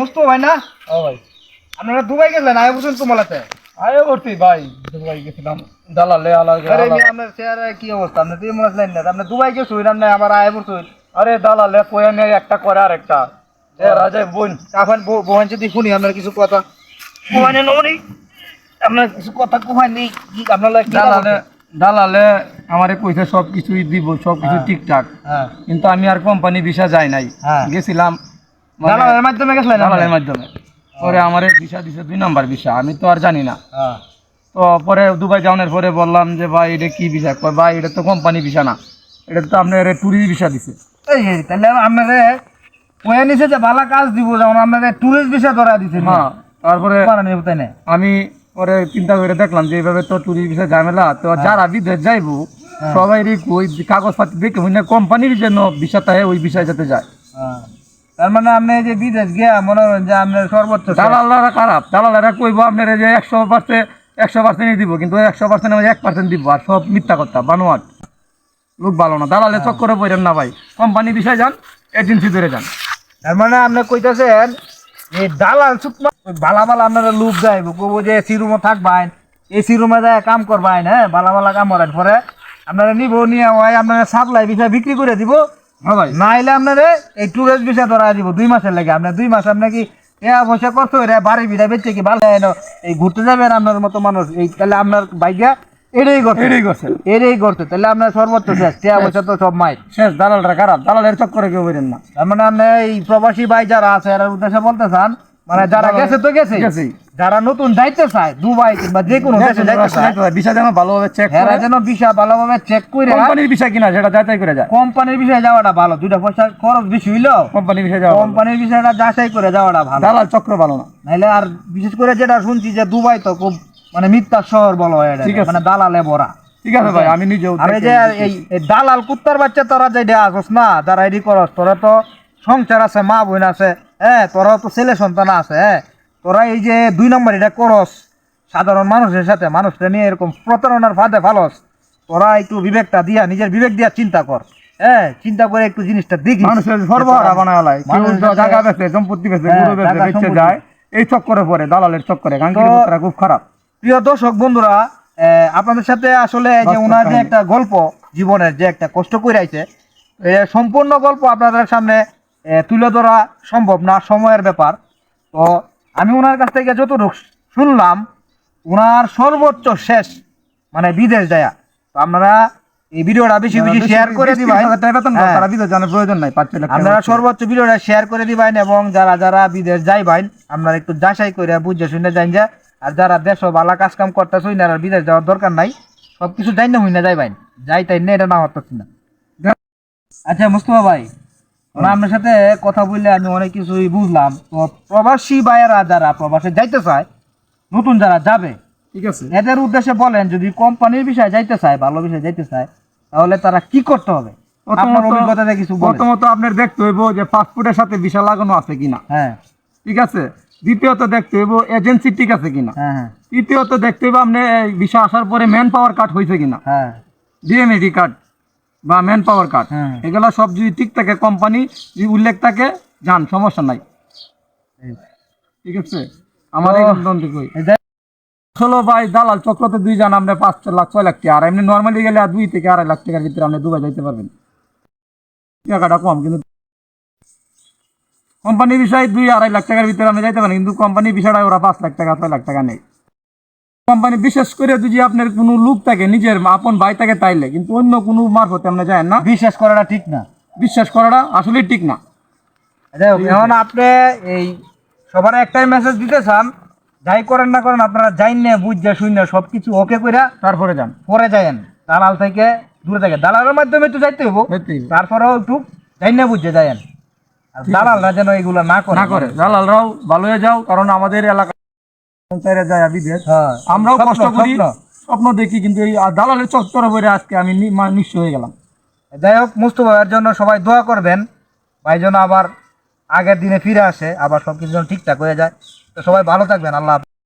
মুস্তফা ভাই না? ও ভাই। আপনারা দুবাই গেছিলেন আয় আয় ভর্তি ভাই দুবাই গেছিলাম। দালালে আরে আপনার চেহারা কি অবস্থা? আপনি মনে আসলেন না। আপনি দুবাই আপনি আবার আয় বলছেন আরে দালালে কয়ে নেই একটা করে আর একটা যে বোন। যদি শুনি আপনার কিছু কথা। কোহানে ননি আপনার কিছু কথা কোহান কি আপনার দালালে দালালে আমারে কইছে সব কিছুই দিব সব কিছু হ্যাঁ। ঠিকঠাক। হ্যাঁ। কিন্তু আমি আর কোম্পানি ভিসা যাই নাই। হ্যাঁ। গেছিলাম দালালের মাধ্যমে গেছিলেন দালালের মাধ্যমে। পরে আমারে ভিসা দিছে দুই নাম্বার ভিসা। আমি তো আর জানি না। হ্যাঁ। তো পরে দুবাই যাওয়ার পরে বললাম যে ভাই এটা কি ভিসা? কয় ভাই এটা তো কোম্পানি ভিসা না। এটা তো আপনার ট্যুরিস্ট ভিসা দিছে। এই তাহলে আপনারে কয়ে নিছে যে ভালো কাজ দিব যেমন আপনারে ট্যুরিস্ট ভিসা ধরা দিছে। হ্যাঁ তারপরে আমি পরে চিন্তা করে দেখলাম যে এইভাবে তো ট্যুরিস্ট ভিসা ঝামেলা। তো যারা বিদেশ যাইবো সবাই ওই কাগজপাতি দেখে মানে কোম্পানির জন্য ভিসা ওই বিষয় যাতে যায়। হ্যাঁ। তার মানে আপনি এই যে বিদেশ গিয়া মনে করেন যে আপনার সর্বোচ্চ দালালরা খারাপ দালালরা কইবো আপনার যে একশো পার্সেন্ট একশো পার্সেন্টই দিব কিন্তু একশো পার্সেন্ট এক পার্সেন্ট দিব আর সব মিথ্যা কথা বানোয়াট। লোক ভালো না দালালে চক্করে পড়েন না ভাই। কোম্পানি বিষয় যান এজেন্সি ধরে যান। তার মানে আপনি কইতাছেন এই দালাল সুকমা বালা বালা আপনারা লুক যাইব কবো যে এসি রুমে থাকবেন এসি রুমে যায় কাম করবেন হ্যাঁ? বালা বালা কাম করেন পরে আপনারা নিব নিয়ে ওই আপনারা সাপ্লাই বিষয় বিক্রি করে দিব হ্যাঁ নাইলে আপনারে এই টুরিস্ট ভিসা ধরা দিব দুই মাসের লাগে। আপনার দুই মাস আপনার কি টাকা পয়সা কষ্ট করে বাড়ি বিড়া বেচে কি ভালো হয় না? এই ঘুরতে যাবেন আপনার মতো মানুষ এই তাহলে আপনার বাইকা এটাই করছে এটাই করছে এটাই করছে তাহলে আপনার সর্বোচ্চ শেষ। টাকা পয়সা তো সব মাই শেষ দালালরা খারাপ দালালের চক্করে কেউ বেরেন না। তার মানে আপনি এই প্রবাসী ভাই যারা আছে এর উদ্দেশ্যে বলতে চান মানে যারা গেছে তো গেছে যারা নতুন যাইতে চায় দুবাই কিংবা যে কোনো দেশে যাইতে চায় যেন ভালোভাবে চেক এরা করে। যেন বিষয় ভালোভাবে চেক করে কোম্পানির কিনা সেটা যাচাই করে যায়। কোম্পানির বিষয়ে যাওয়াটা ভালো দুইটা পয়সা খরচ বেশি হইলেও কোম্পানির বিষয় যাওয়া কোম্পানির বিষয়টা যাচাই করে যাওয়াটা ভালো। দালাল চক্র ভালো না। নাইলে আর বিশেষ করে যেটা শুনছি যে দুবাই তো খুব মানে মিথ্যা শহর বলা হয় এটা। মানে দালালে ভরা। ঠিক আছে ভাই আমি নিজেও আর যে এই দালাল কুত্তার বাচ্চা তোরা যে দেয়া আসস না যারা এডি করস তোরা তো সংসার আছে মা বোন আছে হ্যাঁ তোরাও তো ছেলে সন্তান আছে হ্যাঁ তোরা এই যে দুই নম্বর এটা করস সাধারণ মানুষের সাথে মানুষটা নিয়ে এরকম প্রতারণার ফাঁদে ফালস তোরা একটু বিবেকটা দিয়া নিজের বিবেক দিয়া চিন্তা কর হ্যাঁ চিন্তা করে একটু জিনিসটা দেখি মানুষের সর্বহারা বানায় কেউ জায়গা বেচে সম্পত্তি বেচে হ্যাঁ, গরু বেচে যায় এই চক্করে পড়ে দালালের চক্করে। গাঙ্গির খুব খারাপ। প্রিয় দর্শক বন্ধুরা আপনাদের সাথে আসলে যে ওনার যে একটা গল্প জীবনের যে একটা কষ্ট করে আইছে সম্পূর্ণ গল্প আপনাদের সামনে তুলে ধরা সম্ভব না সময়ের ব্যাপার। তো আমি ওনার কাছ থেকে যতটুকু শুনলাম ওনার সর্বোচ্চ শেষ মানে বিদেশ যায়। তো আপনারা এই ভিডিওটা বেশি বেশি শেয়ার করে দিবেন। হ্যাঁ। তারা বিদেশ জানার প্রয়োজন নাই পাঁচ আপনারা সর্বোচ্চ ভিডিওটা শেয়ার করে দিবেন এবং যারা যারা বিদেশ যাইবেন আপনারা একটু যাচাই করে বুঝে শুনে যাইন যে আর যারা দেশ ভালো কাজ কাম করতেছে আর বিদেশ যাওয়ার দরকার নাই। সবকিছু যাই না হই না যাইবেন। যাইতাই না এটা না হতেছি না। আচ্ছা মুস্তফা ভাই আমরা আপনার সাথে কথা বললে আমি অনেক কিছুই বুঝলাম। তো প্রবাসী ভাইয়েরা যারা প্রবাসে যাইতে চায় নতুন যারা যাবে ঠিক আছে। এদের উদ্দেশ্যে বলেন যদি কোম্পানির বিষয়ে যাইতে চায় ভালো বিষয়ে যাইতে চায় তাহলে তারা কি করতে হবে? আপনার কিছু প্রথমত আপনার দেখতে হইব যে পাসপোর্টের সাথে ভিসা লাগানো আছে কিনা। হ্যাঁ। ঠিক আছে? দ্বিতীয়ত দেখতে হইব এজেন্সি ঠিক আছে কিনা। হ্যাঁ হ্যাঁ। তৃতীয়ত দেখতে হইব আপনি ভিসা আসার পরে ম্যান পাওয়ার কার্ড হয়েছে কিনা। হ্যাঁ। ডিএমএডি কার্ড বা ম্যান পাওয়ার কার্ড। এগুলো সব যদি ঠিক থাকে কোম্পানি যদি উল্লেখ থাকে যান সমস্যা নাই। ঠিক আছে? আমার ষোলো ভাই দালাল চক্রতে দুই জন আমরা পাঁচ লাখ ছয় লাখ টাকা। আর এমনি নর্মালি গেলে আর দুই থেকে আড়াই লাখ টাকার ভিতরে আপনি দুবাই যাইতে পারবেন। টাকাটা কম কিন্তু কোম্পানির বিষয় দুই আড়াই লাখ টাকার ভিতরে আপনি যাইতে পারেন কিন্তু কোম্পানির বিষয়টা ওরা পাঁচ লাখ টাকা ছয় লাখ টাকা নেই কোম্পানি বিশেষ করে যদি আপনার কোনো লোক থাকে নিজের আপন ভাই থাকে তাইলে কিন্তু অন্য কোনো মারফতে আপনি যায় না। বিশ্বাস করাটা ঠিক না। বিশ্বাস করাটা আসলে ঠিক না। এখন আপনি এই সবার একটাই মেসেজ দিতে চান যাই করেন না করেন আপনারা যাইন না বুঝছে শুন সব কিছু ওকে কইরা তারপরে যান। পরে যাইন দালাল থেকে দূরে থাকে দালালের মাধ্যমে একটু যাইতে হইব। তারপরেও একটু যাইন না বুঝছে আর দালালরা যেন এগুলো না করে। না করে। দালালরাও ভালো হয়ে যাও কারণ আমাদের এলাকা যায় বিদেশ। হ্যাঁ। আমরাও কষ্ট করি স্বপ্ন। দেখি কিন্তু এই দালালের চত্বর বইরে আজকে আমি নিশ্চয় নিঃস্ব হয়ে গেলাম। যাই হোক মুস্তফার জন্য সবাই দোয়া করবেন। ভাই যেন আবার আগের দিনে ফিরে আসে আবার সব কিছু ঠিকঠাক হয়ে যায়। তো সবাই ভালো থাকবেন আল্লাহ।